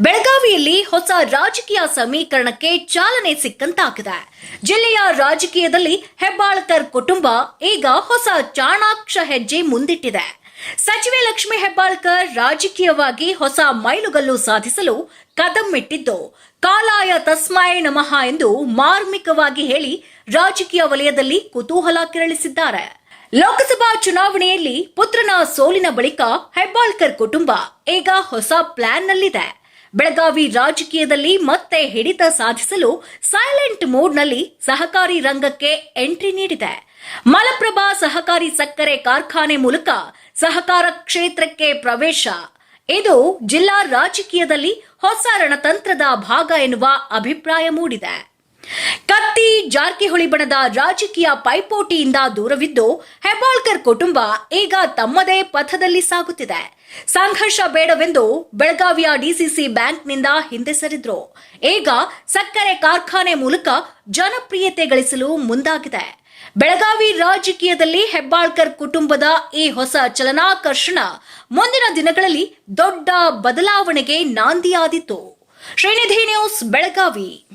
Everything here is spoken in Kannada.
ಬೆಳಗಾವಿಯಲ್ಲಿ ಹೊಸ ರಾಜಕೀಯ ಸಮೀಕರಣಕ್ಕೆ ಚಾಲನೆ ಸಿಕ್ಕಂತಾಗಿದೆ. ಜಿಲ್ಲೆಯ ರಾಜಕೀಯದಲ್ಲಿ ಹೆಬ್ಬಾಳ್ಕರ್ ಕುಟುಂಬ ಈಗ ಹೊಸ ಚಾಣಾಕ್ಷ ಹೆಜ್ಜೆ ಮುಂದಿಟ್ಟಿದೆ. ಸಚಿವೆ ಲಕ್ಷ್ಮಿ ಹೆಬ್ಬಾಳ್ಕರ್ ರಾಜಕೀಯವಾಗಿ ಹೊಸ ಮೈಲುಗಲ್ಲು ಸಾಧಿಸಲು ಕದಮ್ಮಿಟ್ಟಿದ್ದು, ಕಾಲಾಯ ತಸ್ಮಾಯ ನಮಃ ಎಂದು ಮಾರ್ಮಿಕವಾಗಿ ಹೇಳಿ ರಾಜಕೀಯ ವಲಯದಲ್ಲಿ ಕುತೂಹಲ ಕೆರಳಿಸಿದ್ದಾರೆ. ಲೋಕಸಭಾ ಚುನಾವಣೆಯಲ್ಲಿ ಪುತ್ರನ ಸೋಲಿನ ಬಳಿಕ ಹೆಬ್ಬಾಳ್ಕರ್ ಕುಟುಂಬ ಈಗ ಹೊಸ ಪ್ಲಾನ್ನಲ್ಲಿದೆ. ಬೆಳಗಾವಿ ರಾಜಕೀಯದಲ್ಲಿ ಮತ್ತೆ ಹಿಡಿತ ಸಾಧಿಸಲು ಸೈಲೆಂಟ್ ಮೋಡ್ನಲ್ಲಿ ಸಹಕಾರಿ ರಂಗಕ್ಕೆ ಎಂಟ್ರಿ ನೀಡಿದೆ. ಮಲಪ್ರಭಾ ಸಹಕಾರಿ ಸಕ್ಕರೆ ಕಾರ್ಖಾನೆ ಮೂಲಕ ಸಹಕಾರ ಕ್ಷೇತ್ರಕ್ಕೆ ಪ್ರವೇಶ. ಇದು ಜಿಲ್ಲಾ ರಾಜಕೀಯದಲ್ಲಿ ಹೊಸ ರಣತಂತ್ರದ ಭಾಗ ಎನ್ನುವ ಅಭಿಪ್ರಾಯ ಮೂಡಿದೆ. ಜಾರಕಿಹೊಳಿ ಬಣದ ರಾಜಕೀಯ ಪೈಪೋಟಿಯಿಂದ ದೂರವಿದ್ದು ಹೆಬ್ಬಾಳ್ಕರ್ ಕುಟುಂಬ ಈಗ ತಮ್ಮದೇ ಪಥದಲ್ಲಿ ಸಾಗುತ್ತಿದೆ. ಸಂಘರ್ಷ ಬೇಡವೆಂದು ಬೆಳಗಾವಿಯ ಡಿಸಿಸಿ ಬ್ಯಾಂಕ್ನಿಂದ ಹಿಂದೆ ಸರಿದ್ರು. ಈಗ ಸಕ್ಕರೆ ಕಾರ್ಖಾನೆ ಮೂಲಕ ಜನಪ್ರಿಯತೆ ಗಳಿಸಲು ಮುಂದಾಗಿದೆ. ಬೆಳಗಾವಿ ರಾಜಕೀಯದಲ್ಲಿ ಹೆಬ್ಬಾಳ್ಕರ್ ಕುಟುಂಬದ ಈ ಹೊಸ ಚಲನಾಕರ್ಷಣ ಮುಂದಿನ ದಿನಗಳಲ್ಲಿ ದೊಡ್ಡ ಬದಲಾವಣೆಗೆ ನಾಂದಿಯಾದಿತ್ತು. ಶ್ರೀನಿಧಿ ನ್ಯೂಸ್ ಬೆಳಗಾವಿ.